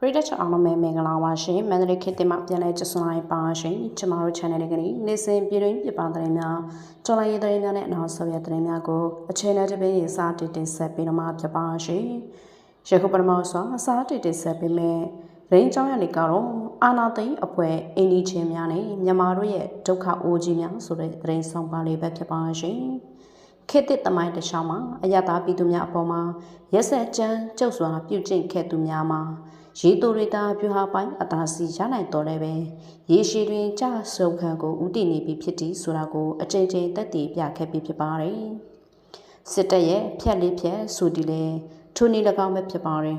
ပရိသတ်ချအောင်လုံးမဲမင်္ဂလာပါရှင်မန္တလေးခေတ်တင်မှပြန်လဲကြစွန်လိုက်ပါရှင်ကျမတို့ channel လေးကနေနေ့စဉ်ပြည်တွင်းပြပသတင်းများကြော်လိုက်ရေးသတင်းများနဲ့အနောက်ဆော်ရသတင်းများကိုအချိန်နဲ့တပင်းရေးစားတည်တင်ဆက်ပေးတော့မှာဖြစ်ပါရှင်ယခုပထမဆုံးအစားတည်တင်ဆက်ပေးမယ်ရင်းကြောင်းရလေးကတော့အာနာသိန်းအဖွဲ့အင်းဒီချင်းများနဲ့မြန်မာတို့ရဲ့ဒုက္ခအိုးကြီးများဆိုတဲ့သတင်းဆောင်ပါလေးပဲဖြစ်ပါရှင်ခေတ်သစ်သမိုင်းတစ်လျှောက်မှာအယတာပြည်သူများအပေါ်မှာရက်ဆက်ကြမ်းကျုပ်စွာပြုကျင့်ခဲ့သူများမှာ ရေတူရီတာပြူဟာပိုင်းအသာစီရနိုင်တော်လည်းပဲရေရှည်တွင်ကြဆုပ်ခံကိုဥတည်နေပြီဖြစ်သည်ဆိုတာကိုအကြိမ်ကြိမ်သက်တည်ပြခဲ့ပြီးဖြစ်ပါတယ်စစ်တပ်ရဲ့ဖြက်လေးဖြက်ဆိုဒီလေထိုနည်း၎င်းပဲဖြစ်ပါတယ်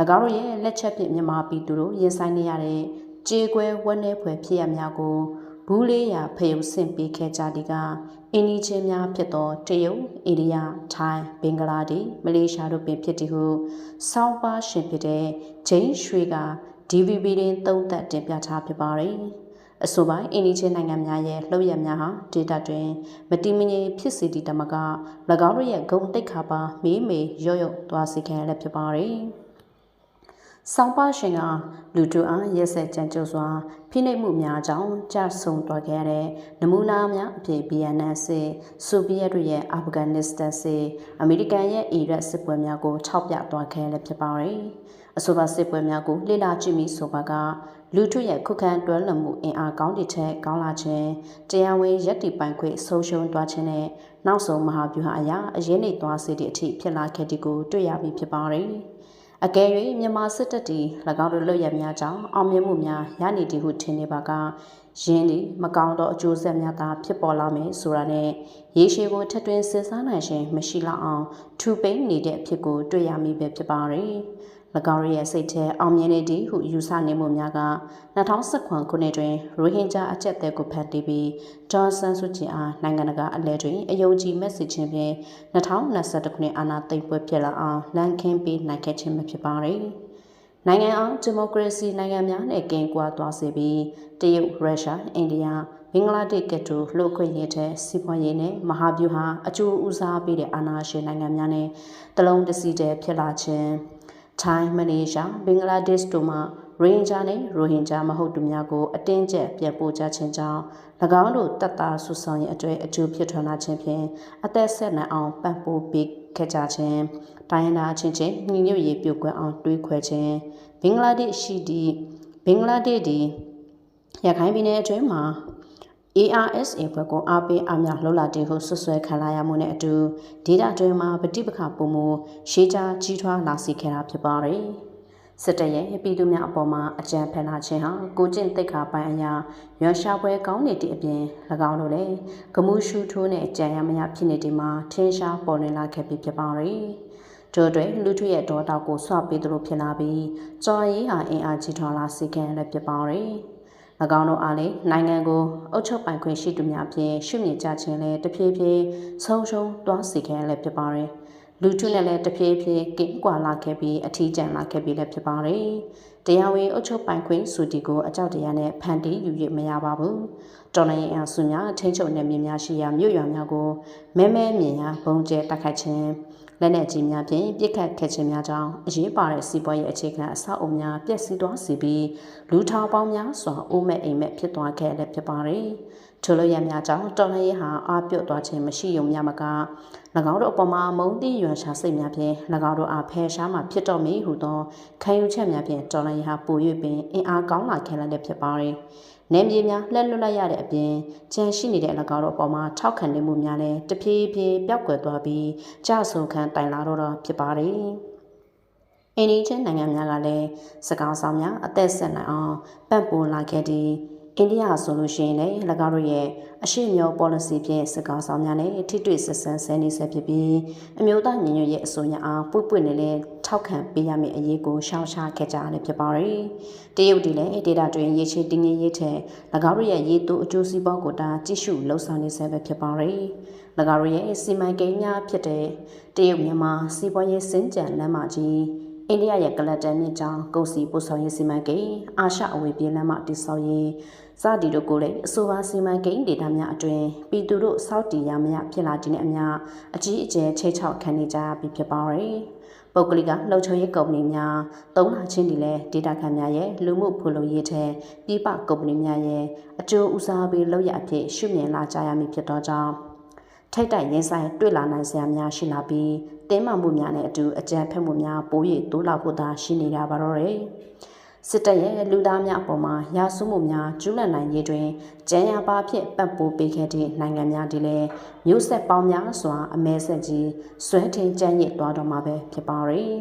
၎င်းတို့ရဲ့လက်ချက်ဖြင့်မြန်မာပြည်သူတို့ရင်ဆိုင်နေရတဲ့ကြေကွဲဝက်နေဖွယ်ဖြစ်ရများကို ဘူးလေးရာဖယုံဆင့်ပေးခဲ့ကြသည်ကအင်းဒီချင်းများဖြစ်သောတရုတ်၊အိန္ဒိယ၊ထိုင်း၊ဘင်္ဂလားဒေ့ရှ်၊မလေးရှားတို့ပင်ဖြစ်သည်ဟုစောင်းပါရှင်ဖြစ်တဲ့ဂျိန်းရွှေက DVB တွင်သုံးသပ်တင်ပြထားဖြစ်ပါတယ်။အဆိုပိုင်းအင်းဒီချင်းနိုင်ငံများရဲ့လှုပ်ရများဟာဒေတာတွင်မတိမငြိမ်ဖြစ်စေသည့်တမက၎င်းတို့ရဲ့ဂုံတိတ်ခါပါမေးမေရော့ရော့သွားစေခဲ့ရလည်းဖြစ်ပါတယ်။ ဆောင်းပါရှင်ကလူတို့အားရက်ဆက်ကြံကြုတ်စွာဖိနှိပ်မှုများကြောင့်ကြာဆုံးသွားခဲ့တဲ့နမူနာများအဖြစ် BNN စစ်ဆိုဗီယက်တို့ရဲ့အာဖဂန်နစ္စတန်စစ်အမေရိကန်ရဲ့အီရတ်စစ်ပွဲများကိုထောက်ပြသွားခဲ့လည်းဖြစ်ပါတယ်။အဆိုပါစစ်ပွဲများကိုလေ့လာကြည့်ပြီးဆိုပါကလူထုရဲ့ခုခံတွဲလွန်မှုအင်အားကောင်းတဲ့ထက်ကောင်းလာခြင်းတရားဝင်ရက်တီပိုင်ခွင့်ဆုံးရှုံးသွားခြင်းနဲ့နောက်ဆုံးမဟာဗျူဟာအရာအရေးနေသွားစေတဲ့အထိဖြစ်လာခဲ့တဲ့ကိုတွေ့ရပြီဖြစ်ပါတယ်။ အကယ်၍မြန်မာစစ်တပ်တီ၎င်းတို့လွတ်ရများကြောင့်အောင်မြင်မှုများရနေသည်ဟုထင်နေပါကယင်းဒီမကောင်းသောအကျိုးဆက်များသာဖြစ်ပေါ်လာမယ်ဆိုတာနဲ့ရေရှည်ကိုထက်တွင်စဉ်းစားနိုင်ခြင်းမရှိလောက်အောင်ထူပိန်နေတဲ့အဖြစ်ကိုတွေ့ရမိပဲဖြစ်ပါရယ်၎ င်းရဲ့စိတ်ထဲအောင်မြင်နေသည်ဟုယူဆနေမှုများက2019ခုနှစ်တွင်ရိုဟင်ဂျာအကြက်တဲကိုဖန်တီးပြီးဂျွန်ဆန်ဆုချီအားနိုင်ငံတကာအလဲတွင်အယုံကြည်မက်ဆေ့ချင်းဖြင့်2021ခုနှစ်အာဏာသိမ်းပွဲဖြစ်လာအောင်လန်ခင်းပေးနိုင်ခဲ့ခြင်းဖြစ်ပါရယ်နိုင်ငံအောင်ဒီမိုကရေစီနိုင်ငံများနဲ့ကင်းကွာသွားစေပြီးတရုတ်ရုရှားအိန္ဒိယဘင်္ဂလားဒေ့ရှ်ကတူလှုပ်ခွင့်ရတဲ့စီးပွားရေးနဲ့မဟာဗျူဟာအကျိုးဦးစားပေးတဲ့အာဏာရှင်နိုင်ငံများနဲ့တလုံးတစည်းတည်းဖြစ်လာခြင်း ထိုင်းမလေးရှားဘင်္ဂလားဒေ့ရှ်တို့မှရိုဟင်ဂျာနဲ့ရိုဟင်ဂျာမဟုတ်သူများကိုအတင်းကျပ်ပြန်ပို့ကြခြင်းကြောင့်၎င်းတို့တပ်သားစုဆောင်ရဲ့အတွေ့အကျိုးဖြစ်ထွန်းလာခြင်းဖြင့်အသက်ဆက်နိုင်အောင်ပံ့ပိုးပေးခဲ့ကြခြင်းတိုင်းရင်းသားချင်းချင်းညီညွတ်ရေးပြုတ်ကွယ်အောင်တွေးခွဲခြင်းဘင်္ဂလားဒေ့ရှ်ရှိသည့်ဘင်္ဂလားဒေ့ရှ်ဒီရခိုင်ပြည်နယ်အတွင်းမှာ ARSA ဘက်ကိုအားပေးအားများလှုပ်လာတဲ့ဟုဆွဆွဲခံလာရမှုနဲ့အတူဒေတာတွင်မှာပဋိပက္ခပုံမူရှေးကြားကြီးထွားလာစေခဲ့တာဖြစ်ပါတယ်။စစ်တပ်ရဲ့ပြည်သူများအပေါ်မှာအကြံဖန်လာခြင်းဟာကိုကျင့်သိက္ခာပိုင်းအရာရွှရှာပွဲကောင်းနေတဲ့အပြင်၎င်းတို့လည်းဂမှုရှုထိုးနဲ့ကြံရမရဖြစ်နေဒီမှာထင်းရှားပေါ်လွင်လာခဲ့ပြီးဖြစ်ပါတယ်။တို့တွေလူထုရဲ့ဒေါတောက်ကိုဆွပေးသလိုဖြစ်လာပြီးကြော်ရေးဟာအင်အားကြီးထွားလာစေခဲ့လည်းဖြစ်ပါတယ်။၎ င်းတို့အားလည်းနိုင်ငံကိုအုပ်ချုပ်ပိုင်ခွင့်ရှိသူများဖြင့်ရှုမြင်ကြခြင်းလည်းတဖြည်းဖြည်းဆုံးရှုံးသွားစေခဲ့လည်းဖြစ်ပါတယ်။လူထုနဲ့လည်းတဖြည်းဖြည်းကင်းကွာလာခဲ့ပြီးအထီးကျန်လာခဲ့ပြီးလည်းဖြစ်ပါတယ်။တရားဝင်အုပ်ချုပ်ပိုင်ခွင့်ဆိုတီကိုအကြောက်တရားနဲ့ဖန်တီးယူရမရပါဘူး။တော်လိုင်းအစုများထိန်းချုပ်နေမြများရှိရာမြို့ရွာများကိုမဲမဲမြင်ရာဘုံကျဲတိုက်ခိုက်ခြင်း လက်နက်ကြီးများဖြင့်ပြစ်ခတ်ခဲ့ခြင်းများကြောင့်အရေးပါတဲ့စီးပွားရေးအခြေခံအဆောက်အအုံများပျက်စီးသွားစေပြီးလူထောင်ပေါင်းများစွာအိုးမဲ့အိမ်မဲ့ဖြစ်သွားခဲ့လည်းဖြစ်ပါတယ်။ ထိုလိုရများကြောင့်တော်လှန်ရေးဟာအားပြုတ်သွားခြင်းမရှိုံများမက၎င်းတို့အပေါ်မှာမုန်းတိရွံရှာစိတ်များဖြင့်၎င်းတို့အားဖယ်ရှားမှဖြစ်တော်မည်ဟုသောခံယူချက်များဖြင့်တော်လှန်ရေးဟာပို၍ပင်အင်အားကောင်းလာခဲ့လည်းဖြစ်ပါတယ်။နယ်မြေများလှက်လွတ်လိုက်ရတဲ့အပြင်ကြံရှိနေတဲ့၎င်းတို့အပေါ်မှာထောက်ခံနေမှုများလည်းတဖြည်းဖြည်းပျောက်ကွယ်သွားပြီးကြဆုံခံတိုင်လာတော့တော့ဖြစ်ပါတယ်။အင်းဒီချင်းနိုင်ငံများကလည်းစကားဆောင်များအသက်ဆက်နိုင်အောင်ပံ့ပိုးလာခဲ့တဲ့ အိန္ဒိယဆိုလို့ရှိရင်လည်း၎င်းတို့ရဲ့အရှိမျော policy ဖြင့်စကားဆောင်များနဲ့ထိတွေ့ဆက်ဆံဆဲနေဆက်ဖြစ်ပြီးအမျိုးသားညီညွတ်ရေးအစိုးရအားပွင့်ပွင့်နဲ့လည်းထောက်ခံပေးရမယ့်အရေးကိုရှောင်ရှားခဲ့ကြရတယ်ဖြစ်ပါတယ်။တရုတ်ဒီလည်းဒေတာတွင်ရေးချေတင်းငင်းရေးထက်၎င်းတို့ရဲ့ရေးသူအကျိုးစီးပွားကိုတာကြည့်ရှုလှုပ်ဆောင်နေဆဲပဲဖြစ်ပါတယ်။၎င်းတို့ရဲ့စီမံကိန်းများဖြစ်တဲ့တရုတ်မြန်မာစီးပွားရေးစင်ကြံလမ်းမကြီး အိန္ဒိယရဲ့ကလတ်တန်မြစ်ကြောင်းကုန်စည်ပို့ဆောင်ရေးစီမံကိန်းအာရှအဝေးပြေးလမ်းမတိဆောက်ရေးစသည်တို့ကိုလည်းအဆိုပါစီမံကိန်းဒေတာများအတွင်ပြည်သူတို့စောက်တီရမရဖြစ်လာခြင်းနဲ့အမျှအကြီးအကျယ်ချိတ်ချောက်ခံနေကြပြီးဖြစ်ပါရယ်။ပုဂ္ဂလိကလှုပ်ချုံရေးကုမ္ပဏီများသုံးလာခြင်းဒီလဲဒေတာခန်များရဲ့လူမှုဖွံ့ဖြိုးရေးထဲပြပကုမ္ပဏီများရဲ့အကျိုးဦးစားပေးလုပ်ရအဖြစ်ရှုမြင်လာကြရမည်ဖြစ်သောကြောင့် ထိတ်တိုက်ရင်ဆိုင်တွေ့လာနိုင်စရာများရှိလာပြီးတင်းမာမှုများနဲ့အတူအကြံဖက်မှုများပို၍တိုးလောက်ဖို့သာရှိနေတာပါတော့တယ်စစ်တပ်ရဲ့လူသားများအပေါ်မှာရာစုမှုများကျူးလွန်နိုင်ရေးတွင်ကြံရပါဖြင့်ပတ်ပိုးပေးခဲ့သည့်နိုင်ငံများဒီလည်းမျိုးဆက်ပေါင်းများစွာအမဲဆက်ကြီးဆွဲထင်းကြမ်းရစ်သွားတော့မှာပဲဖြစ်ပါရဲ့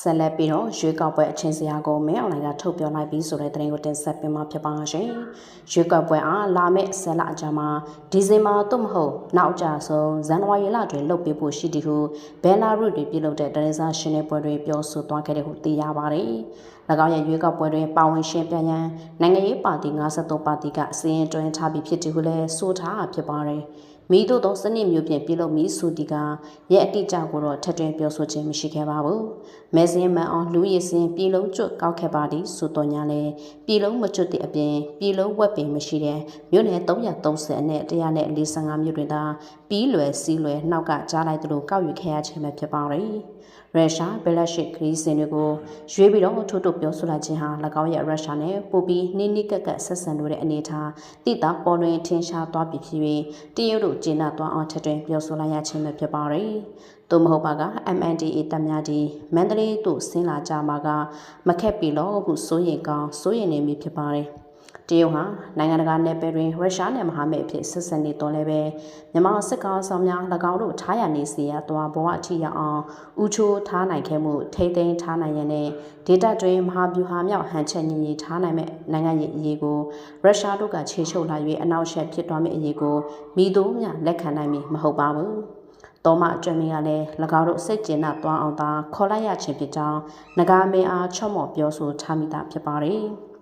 ဆက်လက်ပြီးတော့ရွေးကောက်ပွဲအချင်းစရာကိုမင်းအွန်လိုင်းကထုတ်ပြောလိုက်ပြီးဆိုတဲ့သတင်းကိုတင်ဆက်ပေးမှာဖြစ်ပါရှင်။ရွေးကောက်ပွဲအားလာမယ့်ဆက်လအကြာမှာဒီဇင်ဘာသို့မဟုတ်နောက်အကြဆုံးဇန်နဝါရီလတွင်လုပ်ပေးဖို့ရှိသည်ဟုဘယ်လာရုတွေပြုလုပ်တဲ့တရင်စာရှင်တဲ့ပွဲတွေပြောဆိုသွားခဲ့တဲ့ဟုသိရပါတယ်။၎င်းရဲ့ရွေးကောက်ပွဲတွင်ပါဝင်ရှင်ပြန်ရန်နိုင်ငံရေးပါတီ53ပါတီကအစည်းအဝေးတွင်ထားပြီးဖြစ်တယ်ဟုလည်းဆိုထားဖြစ်ပါတယ်။ မိတို့သောစနစ်မျိုးဖြင့်ပြုလုပ်မိဆိုဒီကရဲ့အတိအကျကိုတော့ထက်တွင်ပြောဆိုခြင်းမရှိခဲ့ပါဘူး။မဲစင်းမှန်အောင်လူရည်စင်ပြည်လုံးကျွတ်ကောက်ခဲ့ပါသည်ဆိုတော့ညာလဲပြည်လုံးမကျွတ်တဲ့အပြင်ပြည်လုံးဝက်ပင်မရှိတဲ့မြို့နယ်330နဲ့145မြို့တွင်သာပြီးလွယ်စီးလွယ်နှောက်ကကြားလိုက်သလိုကောက်ယူခဲ့ရခြင်းပဲဖြစ်ပါရဲ့။ ရုရှားဘယ်လက်ရှိခရီးစဉ်တွေကိုရွေးပြီးတော့ထိုးထုတ်ပြောဆိုလိုက်ခြင်းဟာ၎င်းရဲ့ရုရှားနဲ့ပိုပြီးနှိနိကက်ကက်ဆက်ဆံလို့တဲ့အနေအထားတိတာပေါ်တွင်ထင်ရှားသွားပြီဖြစ်၍တရုတ်တို့ကျင်းနာသွားအောင်ထက်တွင်ပြောဆိုလိုက်ရခြင်းပဲဖြစ်ပါရဲ့။သို့မဟုတ်ပါက MNDA တပ်များဒီမန္တလေးသို့ဆင်းလာကြမှာကမခက်ပြီလို့ဟုစိုးရင်ကောင်းစိုးရင်နေမိဖြစ်ပါတယ်။ တရုတ်ဟာနိုင်ငံတကာနယ်ပယ်တွင်ရုရှားနဲ့မဟာမိတ်အဖြစ်ဆက်ဆံနေတော်လဲပဲမြန်မာစစ်ကောင်ဆောင်များ၎င်းတို့ထားရနေစီရသွားဘဝအထိရအောင်ဥချိုးထားနိုင်ခဲ့မှုထိမ့်သိမ်းထားနိုင်ရတဲ့ဒေတာတွင်မဟာဗျူဟာမြောက်ဟန်ချက်ညီညီထားနိုင်မဲ့နိုင်ငံရေးအရေးကိုရုရှားတို့ကခြေချုပ်လာ၍အနောက်ရှက်ဖြစ်သွားမယ့်အရေးကိုမိတို့မြလက်ခံနိုင်မည်မဟုတ်ပါဘူးတော်မအကျွမ်းမင်းကလည်း၎င်းတို့စိတ်ကျဉ်နှံ့သွားအောင်သာခေါ်လိုက်ရခြင်းဖြစ်ကြောင်းငကားမင်းအားချော့မော့ပြောဆိုထားမိတာဖြစ်ပါတယ်။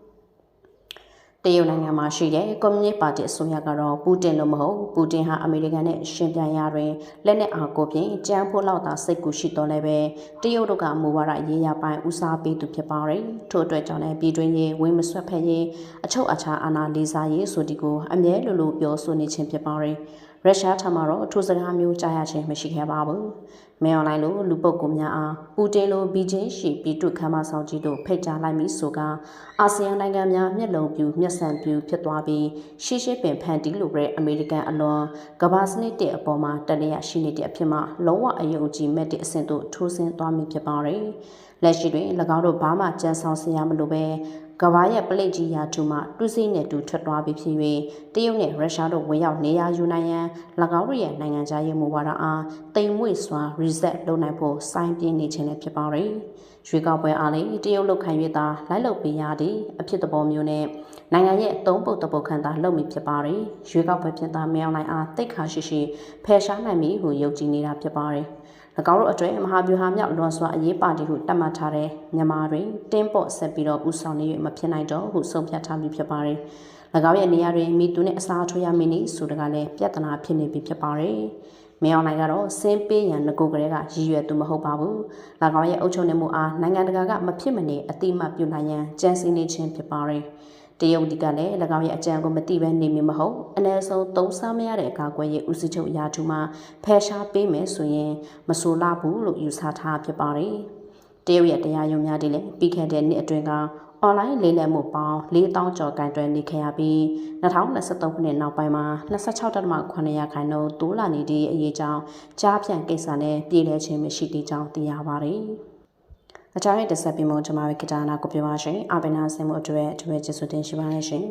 တရုတ်နိုင်ငံမှာရှိတဲ့ကွန်မြူနစ်ပါတီအစိုးရကတော့ပူတင်လို့မဟုတ်ပူတင်ဟာအမေရိကန်နဲ့ရှင်ပြန်ရတွင်လက်နက်အားကိုဖြင့်ကြမ်းဖို့လောက်သာစိတ်ကူရှိတော်လဲပဲတရုတ်တို့ကမူဝါဒရေးရပိုင်းဦးစားပေးသူဖြစ်ပါတယ်ထို့အတွက်ကြောင့်လည်းပြည်တွင်းရေးဝင်းမဆွတ်ဖက်ရေးအချုပ်အခြာအာဏာလေးစားရေးဆိုဒီကိုအမြဲလိုလိုပြောဆိုနေခြင်းဖြစ်ပါတယ် ရုရှားထံမှာတော့အထူးစကားမျိုးကြားရခြင်းမရှိခဲ့ပါဘူး။မင်းအွန်လိုင်းလိုလူပုဂ္ဂိုလ်များအားပူတင်လိုဘီချင်းရှိပြည်သူခမ်းမဆောင်ကြီးတို့ဖိတ်ကြားလိုက်ပြီးဆိုကအာဆီယံနိုင်ငံများမျက်လုံးပြူမျက်စံပြူဖြစ်သွားပြီးရှေ့ရှေ့ပင်ဖန်တီးလိုတဲ့အမေရိကန်အလွန်ကဘာစနစ်တဲ့အပေါ်မှာတရရရှိနေတဲ့အဖြစ်မှလုံးဝအယုံကြည်မဲ့တဲ့အဆင့်သို့ထိုးဆင်းသွားမိဖြစ်ပါတယ်။လက်ရှိတွင်၎င်းတို့ဘာမှကြံဆောင်စရာမလိုပဲ ကဘာရဲ့ပလိတ်ကြီးရာထူမှတူးစိနဲ့တူထွက်သွားပြီးဖြစ်၍တရုတ်နဲ့ရုရှားတို့ဝင်ရောက်နေရာယူနိုင်ရန်၎င်းတို့ရဲ့နိုင်ငံခြားရေးမူဝါဒအားတိမ်မွေ့စွာ reset လုပ်နိုင်ဖို့စိုင်းပြင်းနေခြင်းလည်းဖြစ်ပါရယ်ရွေးကောက်ပွဲအားလည်းတရုတ်လုတ်ခံ၍သာလိုက်လုပ်ပေးရသည့်အဖြစ်သဘောမျိုးနဲ့နိုင်ငံရဲ့အသုံးပုတ်တပုတ်ခံသာလုပ်မိဖြစ်ပါရယ်ရွေးကောက်ပွဲဖြစ်သာမရောက်နိုင်အားတိတ်ခါရှိရှိဖယ်ရှားနိုင်ပြီဟုယုံကြည်နေတာဖြစ်ပါရယ်၎ င်းတို့အတွင်းမဟာဗျူဟာမြောက်လွန်စွာအရေးပါတီဟုတတ်မှတ်ထားတဲ့မြန်မာတွင်တင်းပေါ့ဆက်ပြီးတော့ဥဆောင်နေ၍မဖြစ်နိုင်တော့ဟုဆုံးဖြတ်ထားပြီးဖြစ်ပါတယ်။၎င်းရဲ့နေရာတွင်မိသူနဲ့အစားထိုးရမည်နည်းဆိုတကလည်းပြဿနာဖြစ်နေပြီဖြစ်ပါတယ်။မင်းအောင်နိုင်ကတော့စင်းပေးရန်ငကိုကလေးကရည်ရွယ်သူမဟုတ်ပါဘူး။၎င်းရဲ့အုပ်ချုပ်နေမှုအားနိုင်ငံတကာကမဖြစ်မနေအတိမတ်ပြုနိုင်ရန်ကြံစည်နေခြင်းဖြစ်ပါတယ်။ တရုတ်ဒီကလည်း၎င်းရဲ့အကြံကိုမသိဘဲနေမည်မဟုတ်အ ਨੇ ဆုံးသုံးစားမရတဲ့အကာအကွယ်ရဲ့ဦးစီးချုပ်ရာထူးမှာဖယ်ရှားပေးမယ်ဆိုရင်မဆိုလာဘူးလို့ယူဆထားဖြစ်ပါတယ်တရုတ်ရဲ့တရားရုံးများဒီလည်းပြီးခဲ့တဲ့နှစ်အတွင်းကအွန်လိုင်းလေးလံမှုပေါင်း4000ကျော်ကန်တွယ်နေခဲ့ရပြီး2023ခုနှစ်နောက်ပိုင်းမှာ26.9ရာခိုင်နှုန်းတိုးလာနေတဲ့အရေးကြောင့်ကြားဖြန့်ကိစ္စနဲ့ပြည်လဲခြင်းမရှိသေးကြောင်းသိရပါတယ်။ အကြောင်းရတက်ဆက်ပြီးမှကျွန်မတို့ကိတာနာကိုပြောပါရှင်အဘိနာဆင်မှုအတွက်အထူးကျေးဇူးတင်ရှိပါတယ်ရှင်